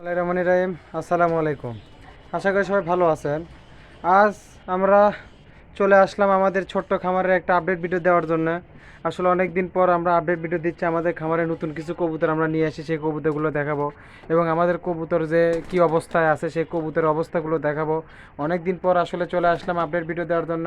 রহমান রাহিম আসসালামু আলাইকুম। আশা করি সবাই ভালো আছেন। আজ আমরা চলে আসলাম আমাদের ছোট্ট খামারের একটা আপডেট ভিডিও দেওয়ার জন্য। আসলে অনেক দিন পর আমরা আপডেট ভিডিও দিচ্ছি, আমাদের খামারে নতুন কিছু কবুতর আমরা নিয়ে আসি, সেই কবুতরগুলো দেখাবো। এবং আমাদের কবুতর যে কি অবস্থায় আছে, সেই কবুতরের অবস্থাগুলো দেখাবো। অনেক দিন পর আসলে চলে আসলাম আপডেট ভিডিও দেওয়ার জন্য।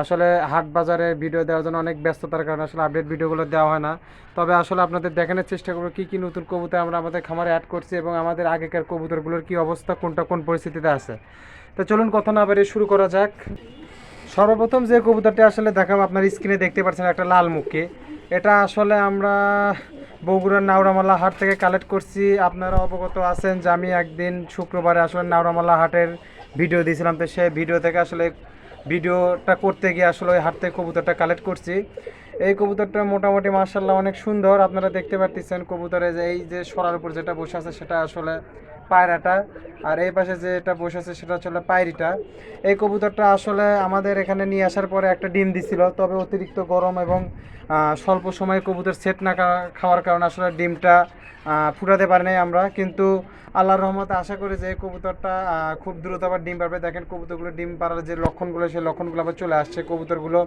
আসলে হাট বাজারে ভিডিও দেওয়ার জন্য অনেক ব্যস্ততার কারণে আসলে আপডেট ভিডিওগুলো দেওয়া হয় না। তবে আসলে আপনাদের দেখানোর চেষ্টা করব, কী কী নতুন কবুতর আমরা আমাদের খামারে অ্যাড করছি এবং আমাদের আগেকার কবুতরগুলোর কী অবস্থা, কোনটা কোন পরিস্থিতিতে আছে। তো চলুন কথা না বাড়িয়ে শুরু করা যাক। সর্বপ্রথম যে কবুতরটি আসলে দেখাবো, আপনার স্ক্রিনে দেখতে পাচ্ছেন একটা লাল মুখী। এটা আসলে আমরা বগুড়ার নাওড়ামালা হাট থেকে কালেক্ট করছি। আপনারা অবগত আছেন যে আমি একদিন শুক্রবারে আসলে নাওড়ামালা হাটের ভিডিও দিয়েছিলাম। তো সেই ভিডিও থেকে আসলে ভিডিওটা করতে গিয়ে আসলে ওই হাট থেকে কবুতরটা কালেক্ট করছি। এই কবুতরটা মোটামুটি মার্শাল্লাহ অনেক সুন্দর। আপনারা দেখতে পাচ্ছেন কবুতরে যে এই যে সরার উপর যেটা বসে আছে, সেটা আসলে পায়রাটা। আর এই পাশে যেটা বসে আছে সেটা হচ্ছে পায়রিটা। এই কবুতরটা আসলে আমাদের এখানে নিয়ে আসার পরে একটা ডিম দিছিল, তবে অতিরিক্ত গরম এবং স্বল্প সময়ে কবুতর সেট না খাওয়ার কারণে আসলে ডিমটা ফুটাতে পারি নাই আমরা। কিন্তু আল্লাহর রহমতে আশা করি যে কবুতরটা খুব দ্রুত আবার ডিম পারবে। দেখেন কবুতরগুলো ডিম পাড়ার যে লক্ষণগুলো, সেই লক্ষণগুলো আবার চলে আসছে। কবুতরগুলো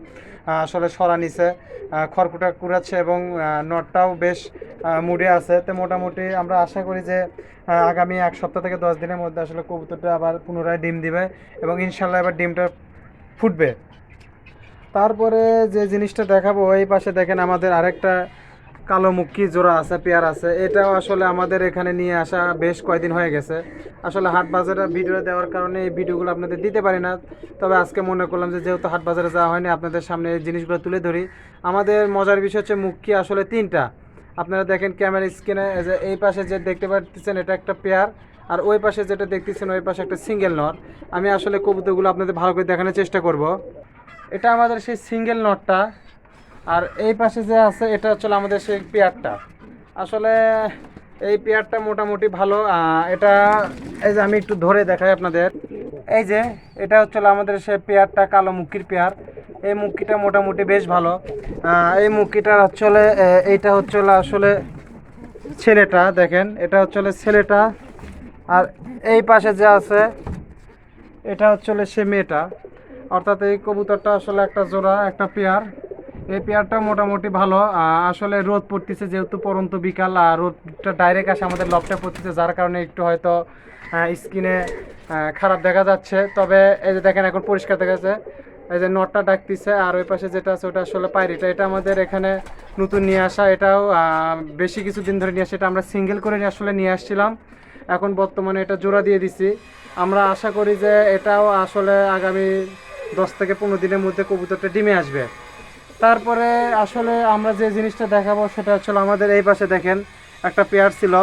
আসলে সরা নিছে খড়কুটা কুড়াচ্ছে এবং নটটাও বেশ মুডে আছে। তো মোটামুটি আমরা আশা করি যে আগামী এক সপ্তাহ থেকে দশ দিনের মধ্যে আসলে কবুতরটা আবার পুনরায় ডিম দিবে এবং ইনশাল্লাহ এবার ডিমটা ফুটবে। তারপরে যে জিনিসটা দেখাবো, এই পাশে দেখেন আমাদের আরেকটা কালো মুখী জোড়া আছে, পেয়ার আছে। এটাও আসলে আমাদের এখানে নিয়ে আসা বেশ কয়দিন হয়ে গেছে। আসলে হাট বাজারে ভিডিও দেওয়ার কারণে এই ভিডিওগুলো আপনাদের দিতে পারি না। তবে আজকে মনে করলাম যে যেহেতু হাট বাজারে যাওয়া হয়নি, আপনাদের সামনে এই জিনিসগুলো তুলে ধরি। আমাদের মজার বিষয় হচ্ছে মুখী আসলে তিনটা। আপনারা দেখেন ক্যামেরা স্ক্রিনে এই পাশে যে দেখতে পাচ্ছেন, এটা একটা পেয়ার। আর ওই পাশে যেটা দেখতেছেন, ওই পাশে একটা সিঙ্গেল নট। আমি আসলে কবুতরগুলো আপনাদের ভালো করে দেখানোর চেষ্টা করব। এটা আমাদের সেই সিঙ্গেল নটটা। আর এই পাশে যে আছে, এটা হচ্ছে আমাদের সেই পেয়ারটা। আসলে এই পেয়ারটা মোটামুটি ভালো। এটা এই যে আমি একটু ধরে দেখাই আপনাদের। এই যে, এটা হচ্ছে আমাদের সেই পেয়ারটা, কালো মুখির পেয়ার। এই মুখিটা মোটামুটি বেশ ভালো। এই মুখিটার হচ্ছে এইটা হচ্ছে আসলে ছেলেটা, দেখেন, এটা হচ্ছে ছেলেটা, আর এই পাশে যে আছে, এটা হচ্ছে সে মেয়েটা। অর্থাৎ এই কবুতরটা আসলে একটা জোড়া, একটা পেয়ার। এই পেয়ারটা মোটামুটি ভালো। আসলে রোদ পড়তেছে যেহেতু পরন্ত বিকাল, আর রোদটা ডাইরেক্ট আসে আমাদের লবটা পড়তেছে, যার কারণে একটু হয়তো স্কিনে খারাপ দেখা যাচ্ছে। তবে এই যে দেখেন, এখন পরিষ্কার দেখা যাচ্ছে। এই যে নটটা ডাকতেছে, আর ওই পাশে যেটা আছে, ওটা আসলে পায়রিটা। এটা আমাদের এখানে নতুন নিয়ে আসা, এটাও বেশি কিছুদিন ধরে নিয়ে আসা। এটা আমরা সিঙ্গেল করে নিয়ে আসলে নিয়ে আসছিলাম। এখন বর্তমানে এটা জোড়া দিয়ে দিছি। আমরা আশা করি যে এটাও আসলে আগামী দশ থেকে পনেরো দিনের মধ্যে কবুতরটা ডিমে আসবে। তারপরে আসলে আমরা যে জিনিসটা দেখাবো, সেটা হচ্ছে আমাদের এই পাশে দেখেন, একটা পেয়ার ছিল।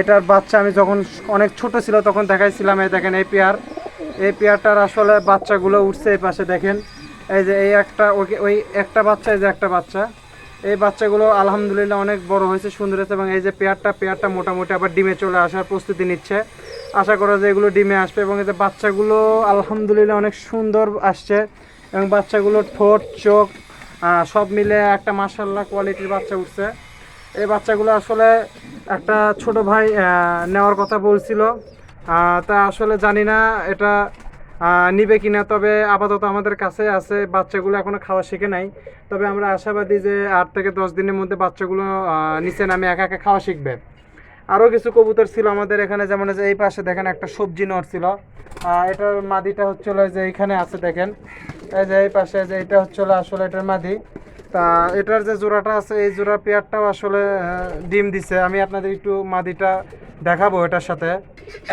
এটার বাচ্চা আমি যখন অনেক ছোট ছিল, তখন দেখাইছিলাম, এই দেখেন এই পেয়ার। এই পেয়ারটার আসলে বাচ্চাগুলো উঠছে এই পাশে দেখেন। এই যে এই একটা ওকে ওই একটা বাচ্চা, এই যে একটা বাচ্চা। এই বাচ্চাগুলো আলহামদুলিল্লাহ অনেক বড় হয়েছে, সুন্দর হয়েছে এবং এই যে পেয়ারটা পেয়ারটা মোটামুটি আবার ডিমে চলে আসার প্রস্তুতি নিচ্ছে। আশা করা যে এগুলো ডিমে আসবে এবং এই যে বাচ্চাগুলো আলহামদুলিল্লাহ অনেক সুন্দর আসছে এবং বাচ্চাগুলোর ঠোঁট, চোখ সব মিলে একটা মাসাল্লাহ কোয়ালিটির বাচ্চা উঠছে। এই বাচ্চাগুলো আসলে একটা ছোট ভাই নেওয়ার কথা বলছিল। তা আসলে জানি না, এটা নিবে কিনা, তবে আপাতত আমাদের কাছে আছে, বাচ্চাগুলো এখনও খাওয়া শিখে নাই। তবে আমরা আশাবাদী যে আট থেকে দশ দিনের মধ্যে বাচ্চাগুলো নিচে নামে একা একা খাওয়া শিখবে। আরও কিছু কবুতর ছিল আমাদের এখানে, যেমন যে এই পাশে দেখেন একটা সবজি নর ছিল। এটার মাদিটা হচ্ছিল যে এইখানে আছে, দেখেন। এই যে এই পাশে যে এটা হচ্ছিল আসলে এটার মাদি। তা এটার যে জোড়াটা আছে, এই জোড়া পেয়ারটাও আসলে ডিম দিছে। আমি আপনাদের একটু মাদিটা দেখাবো এটার সাথে।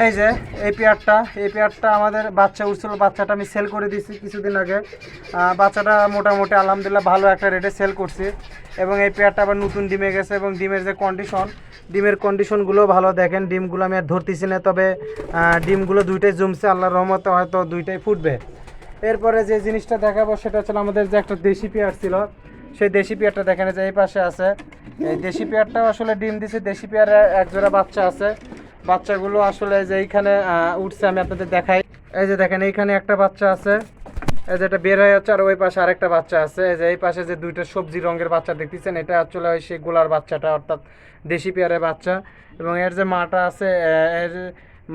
এই যে, এই পেয়ারটা এই পেয়ারটা আমাদের বাচ্চা উঠছিল বাচ্চাটা আমি সেল করে দিয়েছি কিছুদিন আগে। বাচ্চাটা মোটামুটি আলহামদুলিল্লাহ ভালো একটা রেটে সেল করছি। এবং এই পেয়ারটা আবার নতুন ডিমে গেছে এবং ডিমের যে কন্ডিশন ডিমের কন্ডিশনগুলো ভালো। দেখেন, ডিমগুলো আমি আর ধরতেছি না, তবে ডিমগুলো দুইটাই জমছে, আল্লাহর রহমতে হয়তো দুইটাই ফুটবে। এরপরে যে জিনিসটা দেখাবো, সেটা হচ্ছে আমাদের যে একটা দেশি পেয়ার ছিল। সেই দেশি পেয়ারটা দেখেন যে এই পাশে আছে। এই দেশি পেয়ারটাও আসলে ডিম দিছে, দেশি পেয়ারে এক জোড়া বাচ্চা আছে। বাচ্চাগুলো আসলে যে এইখানে উঠছে, আমি আপনাদের দেখাই। এই যে দেখেন, এইখানে একটা বাচ্চা আছে। এই যে এটা বের হয়ে যাচ্ছে, আর ওই পাশে আরেকটা বাচ্চা আছে। এই যে এই পাশে যে দুইটা সবজি রঙের বাচ্চা দেখতেছেন, এটা আসলে ওই সেই গোলার বাচ্চাটা, অর্থাৎ দেশি পেয়ারের বাচ্চা। এবং এর যে মাটা আছে এর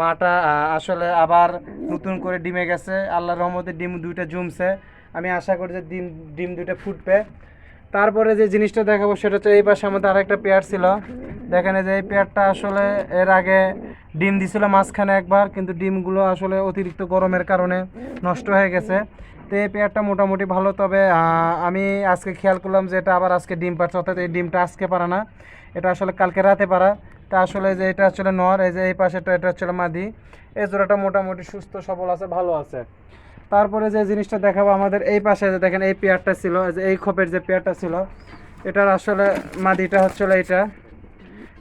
মাটা আসলে আবার নতুন করে ডিমে গেছে। আল্লাহর রহমতে ডিম দুইটা জমছে। আমি আশা করি যে ডিম ডিম দুইটা ফুটবে। তারপরে যে জিনিসটা দেখাবো সেটা হচ্ছে এই পাশে আমাদের আরেকটা পেয়ার ছিল। দেখেন যে এই পেয়ারটা আসলে এর আগে ডিম দিছিল মাঝখানে একবার, কিন্তু ডিমগুলো আসলে অতিরিক্ত গরমের কারণে নষ্ট হয়ে গেছে। তো এই পেয়ারটা মোটামুটি ভালো, তবে আমি আজকে খেয়াল করলাম যে এটা আবার আজকে ডিম পাচ্ছে অর্থাৎ এই ডিমটা আজকে পারা না। এটা আসলে কালকে রাতে পারা তা আসলে যে এটা আসলে নর, এই যে এই পাশেটা এটা হচ্ছে মাদি। এই জোড়াটা মোটামুটি সুস্থ, সবল আছে, ভালো আছে। তারপরে যে জিনিসটা দেখাবো আমাদের এই পাশে যে দেখেন এই পেয়ারটা ছিল যে এই খোপের যে পেয়ারটা ছিল, এটার আসলে মাদিটা হচ্ছিল এইটা।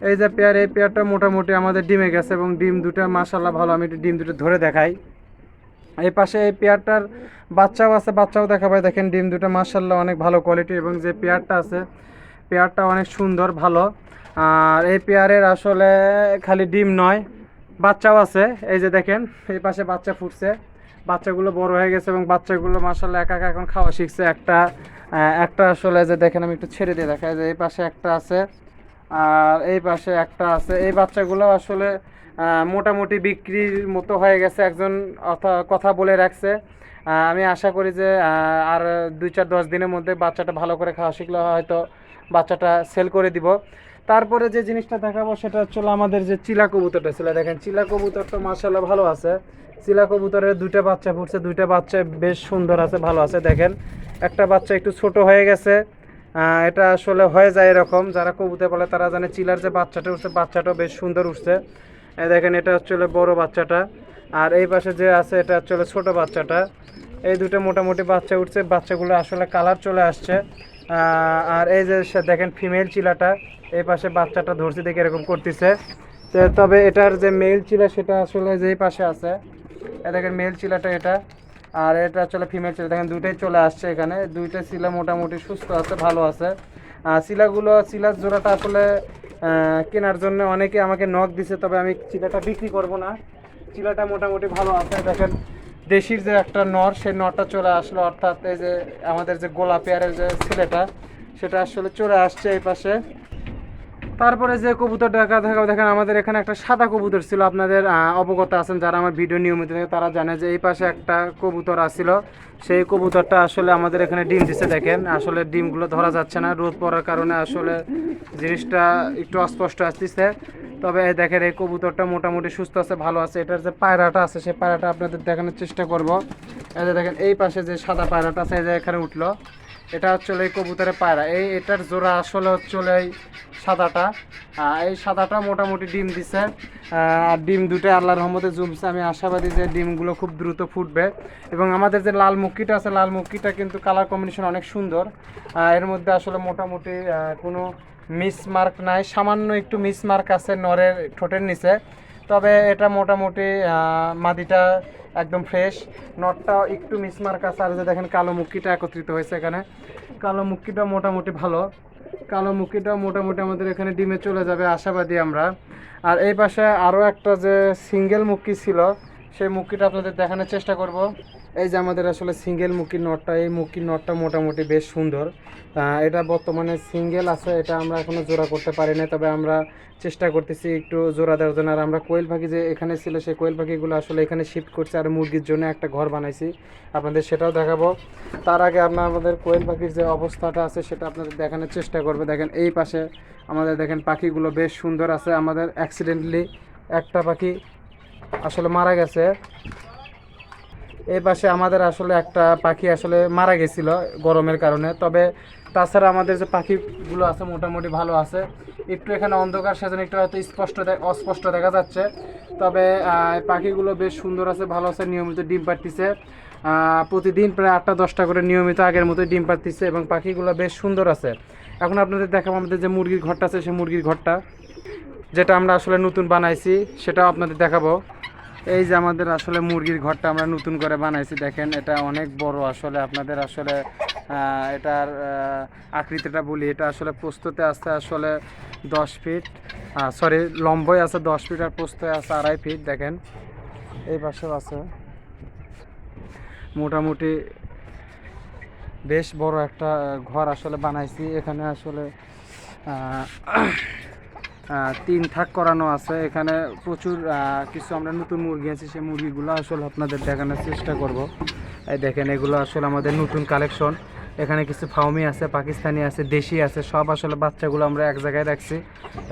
এই যে পেয়ার, এই পেয়ারটা মোটামুটি আমাদের ডিমে গেছে এবং ডিম দুটা মাসাল্লাহ ভালো, আমি একটু ডিম দুটো ধরে দেখাই। এই পাশে এই পেয়ারটার বাচ্চাও আছে, বাচ্চাও দেখাবে দেখেন ডিম দুটো মাসাল্লাহ অনেক ভালো কোয়ালিটি এবং যে পেয়ারটা আছে, পেয়ারটা অনেক সুন্দর, ভালো। আর এই পেয়ারের আসলে খালি ডিম নয়, বাচ্চাও আছে, এই যে দেখেন, এই পাশে বাচ্চা ফুটছে। বাচ্চাগুলো বড় হয়ে গেছে এবং বাচ্চাগুলো মাসাল্লাহ একা একা এখন খাওয়া শিখছে। একটা একটা আসলে যে দেখেন আমি একটু ছেড়ে দিয়ে দেখাই যে এই পাশে একটা আছে আর এই পাশে একটা আছে। এই বাচ্চাগুলো আসলে মোটামুটি বিক্রির মতো হয়ে গেছে একজন কথা বলে রাখছে। আমি আশা করি যে আর দুই চার দশ দিনের মধ্যে বাচ্চাটা ভালো করে খাওয়া শিখলে হয়তো বাচ্চাটা সেল করে দিব। তারপরে যে জিনিসটা দেখাবো সেটা হচ্ছে আমাদের যে চিলা কবুতরটা ছিল। দেখেন, চিলা কবুতরটা মাসাল্লাহ ভালো আছে। চিলা কবুতরের দুইটা বাচ্চা ফুটছে দুইটা বাচ্চা বেশ সুন্দর আছে, ভালো আছে। দেখেন, একটা বাচ্চা একটু ছোট হয়ে গেছে। এটা আসলে হয়ে যায় এরকম, যারা কবুতর বলে তারা জানে চিলার যে বাচ্চাটা উঠছে, বাচ্চাটাও বেশ সুন্দর উঠছে। দেখেন, এটা হচ্ছে বড় বাচ্চাটা। আর এই পাশে যে আছে, এটা হচ্ছে ছোট বাচ্চাটা। এই দুটো মোটামুটি বাচ্চা উঠছে, বাচ্চাগুলো আসলে কালার চলে আসছে। আর এই যে দেখেন ফিমেল চিলাটা, এই পাশে বাচ্চাটা ধরছে দেখে এরকম করতেছে। তবে এটার যে মেল চিলা, সেটা আসলে যে এই পাশে আছে দেখেন মেল চিলাটা এটা। আর এটা আসলে ফিমেল চিলা, দেখেন দুইটাই চলে আসছে এখানে। দুইটা চিলা মোটামুটি সুস্থ আছে, ভালো আছে। আর চিলাগুলো, চিলার জোড়াটা আসলে কেনার জন্য অনেকে আমাকে নখ দিছে, তবে আমি চিলাটা বিক্রি করব না। চিলাটা মোটামুটি ভালো আছে, দেখেন। দেশির যে একটা নর, সেই নরটা চলে আসলো, অর্থাৎ এই যে আমাদের যে গোলাপি আরের যে ছেলেটা, সেটা আসলে চলে আসছে এই পাশে। তারপরে যে কবুতর দেখা দেখা, দেখেন আমাদের এখানে একটা সাদা কবুতর ছিল, আপনাদের অবগত আছেন যারা আমার ভিডিও নিয়মিত দেখে, তারা জানে যে এই পাশে একটা কবুতর আসছিল সেই কবুতরটা আসলে আমাদের এখানে ডিম দিছে, দেখেন। আসলে ডিমগুলো ধরা যাচ্ছে না, রোদ পড়ার কারণে আসলে জিনিসটা একটু অস্পষ্ট আসতেছে। তবে দেখেন এই কবুতরটা মোটামুটি সুস্থ আছে, ভালো আছে। এটার যে পায়রাটা আছে, সেই পায়রাটা আপনাদের দেখানোর চেষ্টা করব। এই যে দেখেন, এই পাশে যে সাদা পায়রাটা আছে, এই যে এখানে উঠল। এটা হচ্ছে এই কবুতরের পায়রা। এই এটার জোড়া আসলে হচ্ছে এই সাদাটা। এই সাদাটা মোটামুটি ডিম দিছে। আর ডিম দুটো আল্লাহর রহমতে জুমছে। আমি আশাবাদী যে ডিমগুলো খুব দ্রুত ফুটবে। এবং আমাদের যে লাল মুক্কিটা আছে, লাল মুক্কিটা কিন্তু কালার কম্বিনেশন অনেক সুন্দর। এর মধ্যে আসলে মোটামুটি কোনো মিস মার্ক নাই, সামান্য একটু মিস মার্ক আছে নরের ঠোঁটের নিচে। তবে এটা মোটামুটি মাদিটা একদম ফ্রেশ নটটা একটু মিসমার্ক আছে, আর যে দেখেন কালো মুক্কিটা একত্রিত হয়েছে এখানে। কালো মুক্কিটা মোটামুটি ভালো। কালো মুক্কিটা মোটামুটি আমাদের এখানে ডিমে চলে যাবে, আশাবাদী আমরা। আর এই পাশে আরও একটা যে সিঙ্গেল মুক্কি ছিল, সেই মুক্কিটা আপনাদের দেখানোর চেষ্টা করব। এই যে আমাদের আসলে সিঙ্গেল মুখির নটটা, এই মুখির নটটা মোটামুটি বেশ সুন্দর। এটা বর্তমানে সিঙ্গেল আছে, এটা আমরা এখনও জোড়া করতে পারি না তবে আমরা চেষ্টা করতেছি একটু জোড়া দেওয়ার জন্য। আর আমরা কোয়েল পাখি যে এখানে ছিল, সেই কোয়েল পাখিগুলো আসলে এখানে শিফট করছে আর মুরগির জন্য একটা ঘর বানাইছি। আপনাদের সেটাও দেখাবো। তার আগে আপনার আমাদের কোয়েল পাখির যে অবস্থাটা আছে, সেটা আপনাদের দেখানোর চেষ্টা করবে। দেখেন এই পাশে আমাদের দেখেন পাখিগুলো বেশ সুন্দর আছে। আমাদের অ্যাক্সিডেন্টলি একটা পাখি আসলে মারা গেছে। এই পাশে আমাদের আসলে একটা পাখি আসলে মারা গেছিল গরমের কারণে। তবে তাছাড়া আমাদের যে পাখিগুলো আছে মোটামুটি ভালো আছে। একটু এখানে অন্ধকার, সেজন্য একটু হয়তো স্পষ্ট অস্পষ্ট দেখা যাচ্ছে। তবে পাখিগুলো বেশ সুন্দর আছে, ভালো আছে, নিয়মিত ডিম পাড়তিছে। প্রতিদিন প্রায় আটটা, দশটা করে নিয়মিত আগের মতো ডিম পাড়তিছে এবং পাখিগুলো বেশ সুন্দর আছে। এখন আপনাদের দেখাবো আমাদের যে মুরগির ঘরটা আছে, সেই মুরগির ঘরটা। যেটা আমরা আসলে নতুন বানাইছি, সেটাও আপনাদের দেখাবো। এই যে আমাদের আসলে মুরগির ঘরটা আমরা নতুন করে বানাইছি, দেখেন এটা অনেক বড় আসলে আপনাদের আসলে এটার আকৃতিটা বলি, এটা আসলে প্রস্তুতে আছে আসলে দশ ফিট সরি লম্বই আছে দশ ফিট আর প্রস্তুতে আছে আড়াই ফিট, দেখেন। এই পাশেও আছে। মোটামুটি বেশ বড় একটা ঘর আসলে বানাইছি, এখানে আসলে তিন থাক করানো আছে। এখানে প্রচুর কিছু আমরা নতুন মুরগি আছি, সেই মুরগিগুলো আসলে আপনাদের দেখানোর চেষ্টা করব। এই দেখেন, এগুলো আসলে আমাদের নতুন কালেকশন এখানে কিছু ফাউমি আছে, পাকিস্তানি আছে, দেশি আছে, সব আসলে বাচ্চাগুলো আমরা এক জায়গায় রাখছি।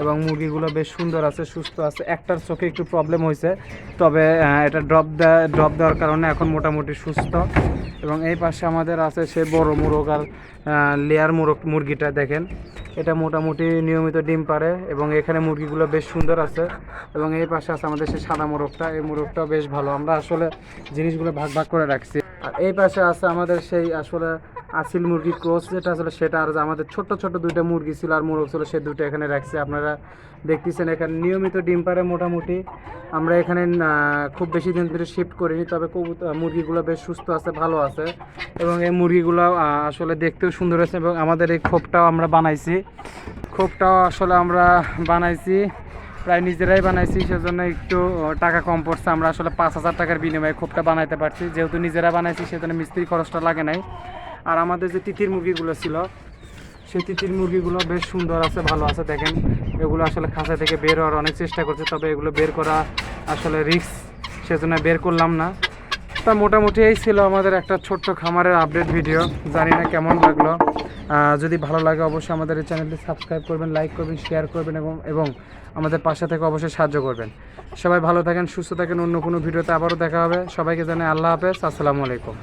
এবং মুরগিগুলো বেশ সুন্দর আছে, সুস্থ আছে। একটার চোখে একটু প্রবলেম হয়েছে, তবে এটা ড্রপ দেওয়া ড্রপ দেওয়ার কারণে এখন মোটামুটি সুস্থ। এবং এই পাশে আমাদের আছে সে বড় মুরগ আর লেয়ার মুরগ, মুরগিটা দেখেন। এটা মোটামুটি নিয়মিত ডিম পারে এবং এখানে মুরগিগুলো বেশ সুন্দর আছে। এবং এই পাশে আছে আমাদের সেই সাদা মোরগটা, এই মোরগটাও বেশ ভালো। আমরা আসলে জিনিসগুলো ভাগ ভাগ করে রাখছি। আর এই পাশে আছে আমাদের সেই আসলে আসিল মুরগি ক্রোস যেটা ছিল সেটা আর আমাদের ছোট ছোট দুইটা মুরগি ছিল আর মোরগ ছিল, সে দুটো এখানে রাখছি। আপনারা দেখতেছেন এখানে নিয়মিত ডিম পারে মোটামুটি। আমরা এখানে খুব বেশি দিন ধরে শিফট করিনি, তবে মুরগিগুলো বেশ সুস্থ আছে, ভালো আছে। এবং এই মুরগিগুলো আসলে দেখতেও সুন্দর আছে এবং আমাদের এই খোপটাও আমরা বানাইছি। খোপটাও আসলে আমরা বানাইছি, প্রায় নিজেরাই বানাইছি, সেজন্য একটু টাকা কম পড়ছে। আমরা আসলে পাঁচ হাজার টাকার বিনিময়ে খোপটা বানাইতে পারছি। যেহেতু নিজেরা বানাইছি, সেজন্য মিস্ত্রি খরচটা লাগে নাই। আর আমাদের যে তিতির মুরগিগুলো ছিল, সেই তিতির মুরগিগুলো বেশ সুন্দর আছে, ভালো আছে, দেখেন। এগুলো আসলে খাঁচা থেকে বের হওয়ার অনেক চেষ্টা করছে, তবে এগুলো বের করা আসলে রিস্ক, সেজন্য বের করলাম না। তা মোটামুটি এই ছিল আমাদের একটা ছোট্ট খামারের আপডেট ভিডিও, জানি না কেমন লাগল। যদি ভালো লাগে অবশ্যই আমাদের এই চ্যানেলটি সাবস্ক্রাইব করবেন, লাইক করবেন, শেয়ার করবেন, এবং এবং আমাদের পাশে থেকে অবশ্যই সাহায্য করবেন। সবাই ভালো থাকেন, সুস্থ থাকেন, অন্য কোনো ভিডিওতে আবারও দেখা হবে। সবাইকে জানাই আল্লাহ হাফেজ, আসসালামু আলাইকুম।